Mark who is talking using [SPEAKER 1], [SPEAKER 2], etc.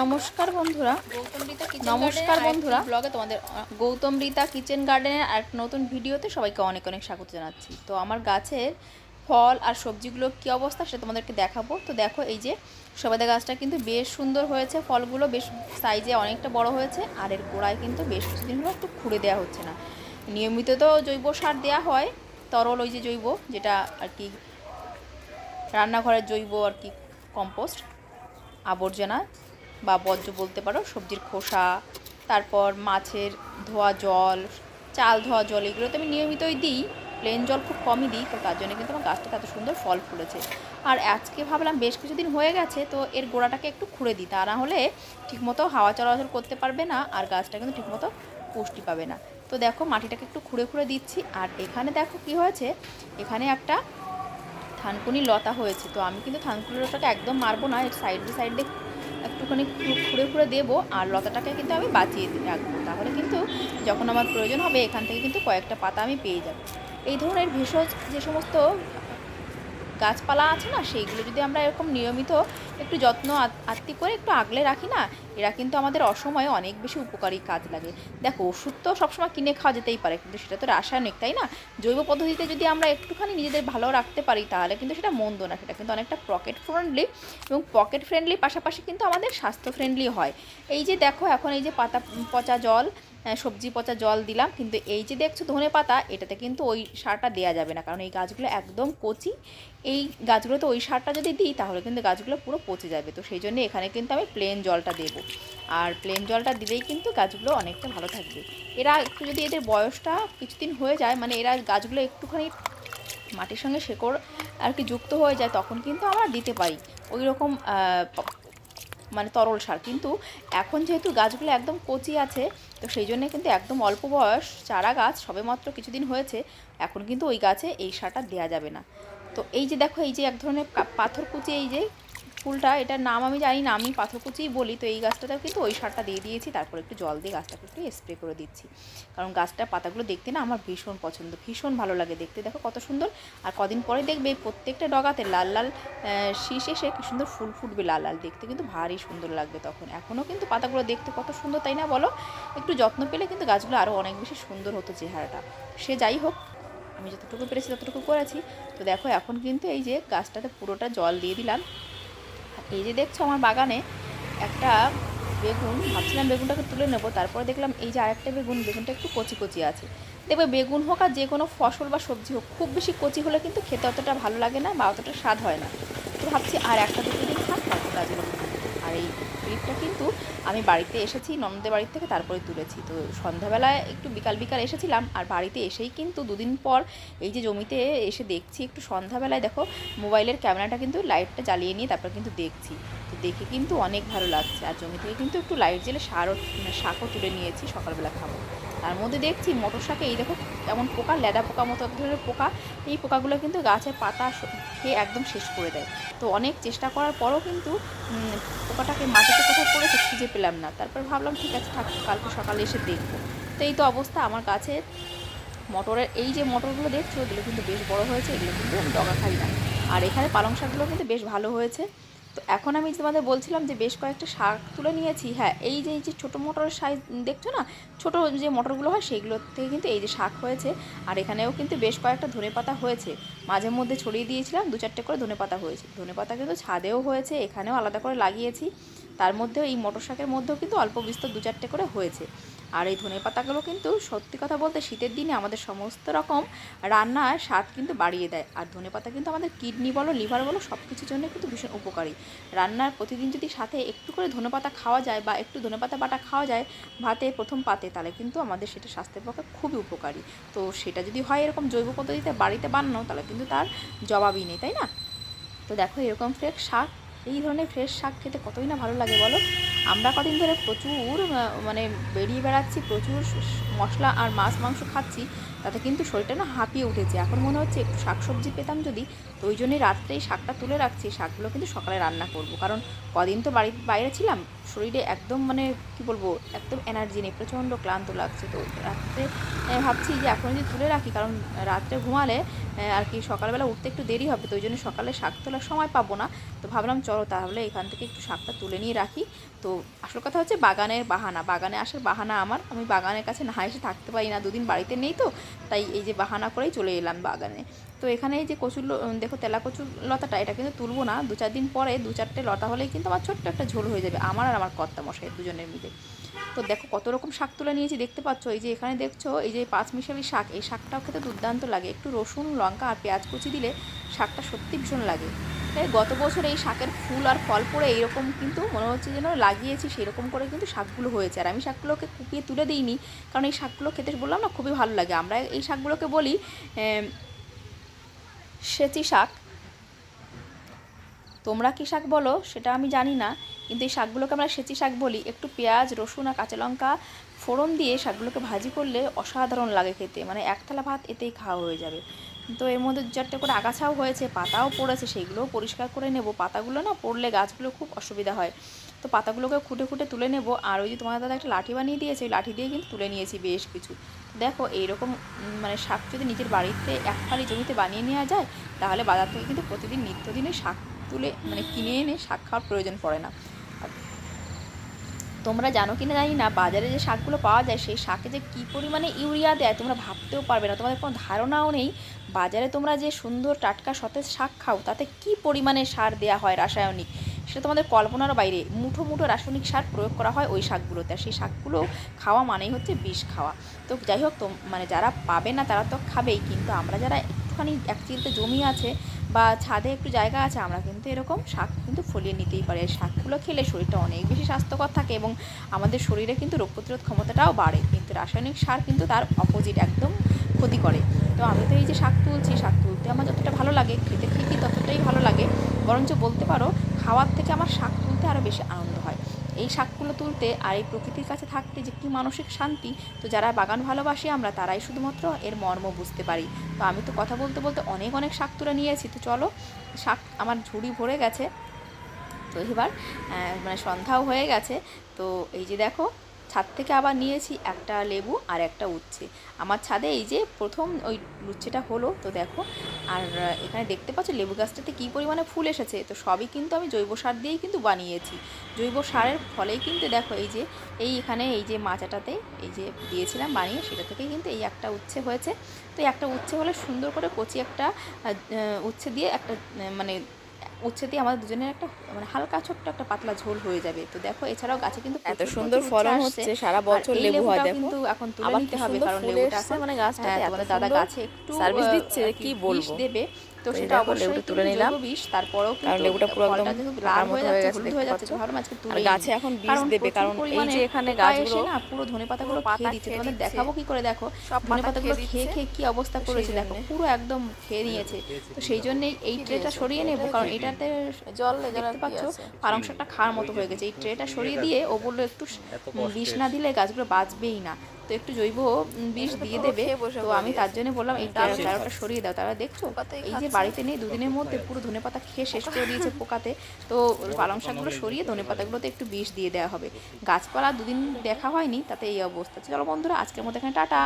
[SPEAKER 1] নমস্কার বন্ধুরা।
[SPEAKER 2] গৌতম রীতা কিচেন
[SPEAKER 1] নমস্কার বন্ধুরা।
[SPEAKER 2] ব্লগে তোমাদের
[SPEAKER 1] গৌতম রীতা কিচেন গার্ডেনের এক নতুন ভিডিওতে সবাইকে অনেক অনেক স্বাগত জানাচ্ছি। তো আমার গাছের ফল আর সবজিগুলো কী অবস্থা সেটা তোমাদেরকে দেখাবো। তো দেখো এই যে সবেদা গাছটা কিন্তু বেশ সুন্দর হয়েছে ফলগুলো বেশ সাইজে অনেকটা বড় হয়েছে আর এর গোড়ায় কিন্তু বেশ কিছুদিন হলো একটু খুঁড়ে দেওয়া হচ্ছে না। নিয়মিত তো জৈব সার দেওয়া হয় তরল ওই যে জৈব যেটা আর কি রান্নাঘরের জৈব আর কি কম্পোস্ট আবর্জনা। বা বর্জ্য বলতে পারো, সবজির খোসা, তারপর মাছের ধোয়া জল, চাল ধোয়া জল এগুলো তো আমি নিয়মিতই দিই। প্লেন জল খুব কমই দিই, তো তার জন্য কিন্তু আমার গাছটা এত সুন্দর ফল ফুলেছে আর আজকে ভাবলাম বেশ কিছুদিন হয়ে গেছে, তো এর গোড়াটাকে একটু খুঁড়ে দিই। তা না হলে ঠিকমতো হাওয়া চলাচল করতে পারবে না, আর গাছটা কিন্তু ঠিকমতো পুষ্টি পাবে না। তো দেখো, মাটিটাকে একটু খুঁড়ে খুঁড়ে দিচ্ছি। আর এখানে দেখো কি হয়েছে, এখানে একটা থানকুনি লতা হয়েছে। তো আমি কিন্তু থানকুনি লতাটা একদম মারবো না, এর সাইড সাইড একটুখানি খুঁড়ে খুঁড়ে দেবো আর লতাটাকে কিন্তু আমি বাঁচিয়ে রাখব। তাহলে কিন্তু যখন আমার প্রয়োজন হবে এখান থেকে কিন্তু কয়েকটা পাতা আমি পেয়ে যাব। এই ধরনের ভেষজ যে সমস্ত গাছপালা আছে না, সেইগুলো যদি আমরা এরকম নিয়মিত একটু যত্ন আত- আত্তি করে একটু আগলে রাখি না, এরা কিন্তু আমাদের অসময়ে অনেক বেশি উপকারী কাজ লাগে। দেখো, ওষুধ তো সবসময় কিনে খাওয়া যেতেই পারে, কিন্তু সেটা তো রাসায়নিক, তাই না? জৈব পদ্ধতিতে যদি আমরা একটুখানি নিজেদের ভালো রাখতে পারি, তাহলে কিন্তু সেটা মন্দ না, সেটা কিন্তু অনেকটা পকেট ফ্রেন্ডলি এবং পকেট ফ্রেন্ডলি পাশাপাশি কিন্তু আমাদের স্বাস্থ্য ফ্রেন্ডলি হয়। এই যে দেখো, এখন এই যে পাতা পচা জল সবজি পচা জল দিলাম, কিন্তু এই যে দেখছ ধনে পাতা, এটাতে কিন্তু ওই সারটা দেওয়া যাবে না, কারণ এই গাছগুলো একদম কচি। এই গাছগুলোতে ওই সারটা যদি দিই, তাহলে কিন্তু গাছগুলো পুরো পচে যাবে। তো সেই জন্য এখানে কিন্তু আমি প্লেন জলটা দেবো। আর প্লেন জলটা দিলেই কিন্তু গাছগুলো অনেকটা ভালো থাকবে। এরা একটু যদি এদের বয়সটা কিছুদিন হয়ে যায় মানে এরা গাছগুলো একটুখানি মাটির সঙ্গে শেকড় আর কি যুক্ত হয়ে যায়, তখন কিন্তু আমরা দিতে পারি। ওই রকম মানে তরল সার। কিন্তু এখন যেহেতু গাছগুলো একদম কচি আছে, তো সেই জন্যে কিন্তু একদম অল্প বয়স চারা গাছ সবেমাত্র কিছুদিন হয়েছে, এখন কিন্তু ওই গাছে এই সারটা দেওয়া যাবে না। তো এই যে দেখো, এই যে এক ধরনের পাথর কুচি এই যে ফুলটা এটার নাম আমি জানি না, আমি পাথরকুচিই বলি। তো এই গাছটাতেও কিন্তু ওই সারটা দিয়ে দিয়েছি, তারপর একটু জল দিয়ে গাছটাকে একটু স্প্রে করে দিচ্ছি। কারণ গাছটার পাতাগুলো দেখতে না আমার ভীষণ পছন্দ, ভীষণ ভালো লাগে দেখতে। দেখো কত সুন্দর। আর কদিন পরে দেখবে প্রত্যেকটা ডগাতে লাল লাল শীষ এসে কি সুন্দর ফুল ফুটবে লাল লাল। দেখতে কিন্তু ভারী সুন্দর লাগবে তখন। এখনও কিন্তু পাতাগুলো দেখতে কত সুন্দর, তাই না বলো? একটু যত্ন পেলে কিন্তু গাছগুলো আরও অনেক বেশি সুন্দর হতো চেহারাটা। সে যাই হোক, আমি যতটুকু পেরেছি ততটুকু করেছি। তো দেখো এখন কিন্তু এই যে গাছটাতে পুরোটা জল দিয়ে দিলাম। এই যে দেখছ আমার বাগানে একটা বেগুন, ভাবছিলাম বেগুনটাকে তুলে নেব, তারপরে দেখলাম এই যে আরেকটা বেগুন, বেগুনটা একটু কচি কচি আছে। দেখবে বেগুন হোক আর যে কোনো ফসল বা সবজি হোক, খুব বেশি কচি হলে কিন্তু খেতে অতটা ভালো লাগে না বা অতটা স্বাদ হয় না। তো ভাবছি আর একটা দুটো দিন থাক তারপর আর এই ক্লিপটা কিন্তু আমি বাড়িতে এসেছি, ননদের বাড়ির থেকে তারপরে তুলেছি। তো সন্ধ্যাবেলায় একটু বিকাল বিকাল এসেছিলাম, আর বাড়িতে এসেই কিন্তু দুদিন পর এই যে জমিতে এসে দেখছি একটু সন্ধ্যাবেলায় দেখো, মোবাইলের ক্যামেরাটা কিন্তু লাইটটা জ্বালিয়ে নিয়ে তারপর কিন্তু দেখছি। তো দেখে কিন্তু অনেক ভালো লাগছে, আর জমি থেকে কিন্তু একটু লাইট জেলে সারও মানে শাকও তুলে নিয়েছি, সকালবেলা খাব। তার মধ্যে দেখছি মটর শাকে এই দেখো কেমন পোকা, ল্যাদা পোকা মতো ধরনের পোকা। এই পোকাগুলো কিন্তু গাছের পাতা খেয়ে একদম শেষ করে দেয়। তো অনেক চেষ্টা করার পরও কিন্তু পোকাটাকে মাটিতে কোথায় পড়েছে খুঁজে পেলাম না। তারপর ভাবলাম, ঠিক আছে, থাক, কালকে সকালে এসে দেখব। তো এই তো অবস্থা, আমার গাছের মটরের, এই যে মটরগুলো দেখছ, এগুলো কিন্তু বেশ বড় হয়েছে, এগুলো কিন্তু আমি ডগা খাই না। আর এখানে পালং শাকগুলো কিন্তু বেশ ভালো হয়েছে। তো এখন আমি তোমাদের বলছিলাম যে বেশ কয়েকটা শাক তুলে নিয়েছি। হ্যাঁ এই যে এই যে ছোটো মোটর সাইজ দেখছ না? ছোটো যে মোটরগুলো হয় সেইগুলো থেকে কিন্তু এই যে শাক হয়েছে। আর এখানেও কিন্তু বেশ কয়েকটা ধনে পাতা হয়েছে। মাঝে মধ্যে ছড়িয়ে দিয়েছিলাম, দু চারটে করে ধনে পাতা হয়েছে। ধনে পাতা কিন্তু ছাদেও হয়েছে, এখানেও আলাদা করে লাগিয়েছি। তার মধ্যেও এই মটর শাকের মধ্যেও কিন্তু অল্প বিস্তর দু চারটে করে হয়েছে। আর এই ধনে পাতাগুলো কিন্তু সত্যি কথা বলতে শীতের দিনে আমাদের সমস্ত রকম রান্নার স্বাদ কিন্তু বাড়িয়ে দেয়। আর ধনে পাতা কিন্তু আমাদের কিডনি বলো, লিভার বলো সব কিছুর জন্য কিন্তু ভীষণ উপকারী। রান্নার প্রতিদিন যদি সাথে একটু করে ধনে পাতা খাওয়া যায় বা একটু ধনে পাতা বাটা খাওয়া যায় ভাতে, প্রথম পাতে, তাহলে কিন্তু আমাদের সেটা স্বাস্থ্যের পক্ষে খুবই উপকারী। তো সেটা যদি হয় এরকম জৈব পদ্ধতিতে বাড়িতে বানানো, তাহলে কিন্তু তার জবাবই নেই, তাই না? তো দেখো এরকম ফ্রেশ শাক এই ধরনের ফ্রেশ শাক খেতে কতই না ভালো লাগে বলো? আমরা কদিন ধরে প্রচুর মানে বেরিয়ে বেড়াচ্ছি, প্রচুর মশলা আর মাছ, মাংস খাচ্ছি, তাতে কিন্তু শরীরটা না হাঁপিয়ে উঠেছে। এখন মনে হচ্ছে একটু শাকসবজি পেতাম যদি, তো ওই জন্যই রাত্রেই শাকটা তুলে রাখছি শাকগুলো কিন্তু সকালে রান্না করব। কারণ কদিন তো বাড়ির বাইরে ছিলাম, শরীরে একদম মানে কি বলব, একদম এনার্জি নেই, প্রচণ্ড ক্লান্ত লাগছে। তো রাত্রে ভাবছি যে এখন যদি তুলে রাখি, কারণ রাত্রে ঘুমালে আর কি সকালবেলা উঠতে একটু দেরি হবে, তো ওই জন্য সকালে শাক তোলার সময় পাবো না। তো ভাবলাম চলো তাহলে এখান থেকে একটু শাকটা তুলে নিয়ে রাখি। তো আসল কথা হচ্ছে বাগানের বাহানা, বাগানে আসার বাহানা আমার। আমি বাগানের কাছে না এসে থাকতে পারি না, দুদিন বাড়িতে নেই তো, তাই এই যে বাহানা করেই চলে এলাম বাগানে। তো এখানে এই যে কচুর দেখো তেলা কচুর লতাটা, এটা কিন্তু তুলবো না। দু চার দিন পরে দু চারটে লতা হলেই কিন্তু আমার ছোট্ট একটা ঝোল হয়ে যাবে, আমার আর আমার কর্তা মশাই দুজনের মিলে। তো দেখো কত রকম শাক তুলে নিয়েছি, দেখতে পাচ্ছ? এই যে এখানে দেখছ, এই যে পাঁচ মিশালি শাক, এই শাকটাও খেতে দুর্দান্ত লাগে। একটু রসুন, লঙ্কা আর পেঁয়াজ কুচি দিলে শাকটা সত্যি ভীষণ লাগে। তাই গত বছর এই শাকের ফুল আর ফল পড়ে এইরকম কিন্তু মনে হচ্ছে যেন লাগিয়েছি, সেরকম করে কিন্তু শাকগুলো হয়েছে। আর আমি শাকগুলোকে কুপিয়ে তুলে দিইনি, কারণ এই শাকগুলো খেতে বললাম না, খুবই ভালো লাগে। আমরা এই শাকগুলোকে বলি সেচি শাক। তোমরা কী শাক বলো? সেটা আমি জানি না। কিন্তু এই শাকগুলোকে আমরা সেচি শাক বলি। একটু পেঁয়াজ, রসুন আর কাঁচা লঙ্কা ফোড়ন দিয়ে শাকগুলোকে ভাজি করলে অসাধারণ লাগে খেতে। মানে এক থালা ভাত এতেই খাওয়া হয়ে যাবে। তো এর মধ্যে চারটে করে আগাছাও হয়েছে, পাতাও পড়েছে, সেইগুলোও পরিষ্কার করে নেব। পাতাগুলো না পড়লে গাছগুলো খুব অসুবিধা হয়। তো পাতাগুলোকে খুঁটে খুঁটে তুলে নেব। আর ওই যে তোমার দাদা একটা লাঠি বানিয়ে দিয়েছে, ওই লাঠি দিয়ে কিন্তু তুলে নিয়েছি বেশ কিছু। দেখো, এইরকম মানে শাক যদি নিজের বাড়িতে এক ফালি জমিতে বানিয়ে নেওয়া যায়, তাহলে বাজার থেকে কিন্তু প্রতিদিন নিত্যদিনই শাক তুলে মানে কিনে এনে শাক খাওয়ার প্রয়োজন পড়ে না। তোমরা জানো কিনা জানি না, বাজারে যে শাকগুলো পাওয়া যায়, সেই শাকে যে কী পরিমাণে ইউরিয়া দেয় তোমরা ভাবতেও পারবে না। তোমাদের কোনো ধারণাও নেই, বাজারে তোমরা যে সুন্দর টাটকা সতেজ শাক খাও, তাতে কী পরিমাণে সার দেওয়া হয় রাসায়নিক? সেটা তোমাদের কল্পনারও বাইরে। মুঠো মুঠো রাসায়নিক সার প্রয়োগ করা হয় ওই শাকগুলোতে, আর সেই শাকগুলো খাওয়া মানেই হচ্ছে বিষ খাওয়া। তো যাই হোক তো মানে যারা পাবে না তারা তো খাবেই, কিন্তু আমরা যারা একটুখানি এক জমি আছে বা ছাদে একটু জায়গা আছে, আমরা কিন্তু এরকম শাক কিন্তু ফলিয়ে নিতেই পারি। শাকগুলো খেলে শরীরটা অনেক বেশি স্বাস্থ্যকর থাকে এবং আমাদের শরীরে কিন্তু রোগ প্রতিরোধ ক্ষমতাটাও বাড়ে। কিন্তু রাসায়নিক সার কিন্তু তার অপোজিট একদম ক্ষতি করে। তো আমি তো এই যে শাক তুলছি, শাক তুলতে আমার যতটা ভালো লাগে, খেতে ঠিকই ততটাই ভালো লাগে। বরঞ্চ বলতে পারো, খাওয়ার থেকে আমার শাক তুলতে আরও বেশি আনন্দ এই শাকগুলো তুলতে আর এই প্রকৃতির কাছে থাকতে যে কী মানসিক শান্তি, তো যারা বাগান ভালোবাসি আমরা তারাই শুধুমাত্র এর মর্ম বুঝতে পারি। তো আমি তো কথা বলতে বলতে অনেক অনেক শাক তুলে নিয়েছি, তো চলো শাক আমার ঝুড়ি ভরে গেছে। তো এবার মানে সন্ধ্যাও হয়ে গেছে, তো এই যে দেখো ছাদ থেকে আবার নিয়েছি একটা লেবু আর একটা উচ্ছে। আমার ছাদে এই যে প্রথম ওই লুচ্ছেটা হলো, তো দেখো, আর এখানে দেখতে পাচ্ছ লেবু গাছটাতে কী পরিমাণে ফুল এসেছে, তো সবই কিন্তু আমি জৈব সার দিয়েই কিন্তু বানিয়েছি। জৈব সারের ফলেই কিন্তু দেখো এই যে, এই এখানে এই যে মাচাটাতে এই যে দিয়েছিলাম বানিয়ে, সেটা থেকেই কিন্তু এই একটা উচ্ছে হয়েছে। তো একটা উচ্ছে হলে সুন্দর করে কচি একটা উচ্ছে দিয়ে একটা মানে উচ্ছে দিয়ে আমাদের দুজনের একটা মানে হালকা ছোট্ট একটা পাতলা ঝোল হয়ে যাবে। তো দেখো এছাড়াও গাছে কিন্তু
[SPEAKER 2] এত সুন্দর ফলন হচ্ছে সারা বছর লেবু হয় দেখো।
[SPEAKER 1] কিন্তু এখন তুলে নিতে হবে কারণ লেবুটা এখন
[SPEAKER 2] মানে গাছটাতে
[SPEAKER 1] হ্যাঁ,
[SPEAKER 2] এত
[SPEAKER 1] তোমাদের দাদা গাছে একটু
[SPEAKER 2] সার্ভিস দিচ্ছে,
[SPEAKER 1] আর
[SPEAKER 2] কি
[SPEAKER 1] বিষ
[SPEAKER 2] বলব।
[SPEAKER 1] দেবে তো সেটা অবশ্যই
[SPEAKER 2] লেবুটা তুলে নিলাম।
[SPEAKER 1] বিষ তারপরেও
[SPEAKER 2] কারণ লেবুটা পুরো একদম
[SPEAKER 1] লাল
[SPEAKER 2] মতো
[SPEAKER 1] হয়ে যাচ্ছে
[SPEAKER 2] গেছে,
[SPEAKER 1] হলুদ হয়ে যাচ্ছে। ভাবলাম আজকে তুলে
[SPEAKER 2] গাছে এখন
[SPEAKER 1] কারণ
[SPEAKER 2] দেবে, কারণ এই যে এখানে গাছগুলো
[SPEAKER 1] না পুরো ধনে পাতাগুলো খেয়ে দিচ্ছে। তোমাদের দেখাবো কি করে দেখো?
[SPEAKER 2] সব
[SPEAKER 1] ধনে পাতাগুলো
[SPEAKER 2] খেয়ে
[SPEAKER 1] খেয়ে। কি অবস্থা করেছে দেখো পুরো একদম খেয়ে নিয়েছে। তো সেই জন্যই এই ট্রেটা সরিয়ে নেব কারণ এটাতে
[SPEAKER 2] জল
[SPEAKER 1] দেখতে পাচ্ছ পালং শাকটা খাওয়ার মতো হয়ে গেছে। এই ট্রেটা সরিয়ে দিয়ে ও বলল একটু বিষ না দিলে গাছগুলো বাঁচবেই না। তো একটু জৈব বিষ দিয়ে দেবে। তো আমি তার জন্য বললাম এই চারোটা সরিয়ে দাও। তারা দেখছ এই যে বাড়িতে নেই দুদিনের মধ্যে পুরো ধনে পাতা খেয়ে শেষ করে দিয়েছে পোকাতে। তো পালং শাকগুলো সরিয়ে ধনে পাতাগুলোতে একটু বিষ দিয়ে দেওয়া হবে। গাছপালা দুদিন দেখা হয়নি তাতে এই অবস্থা। চলো বন্ধুরা আজকের মতো এখানে টাটা।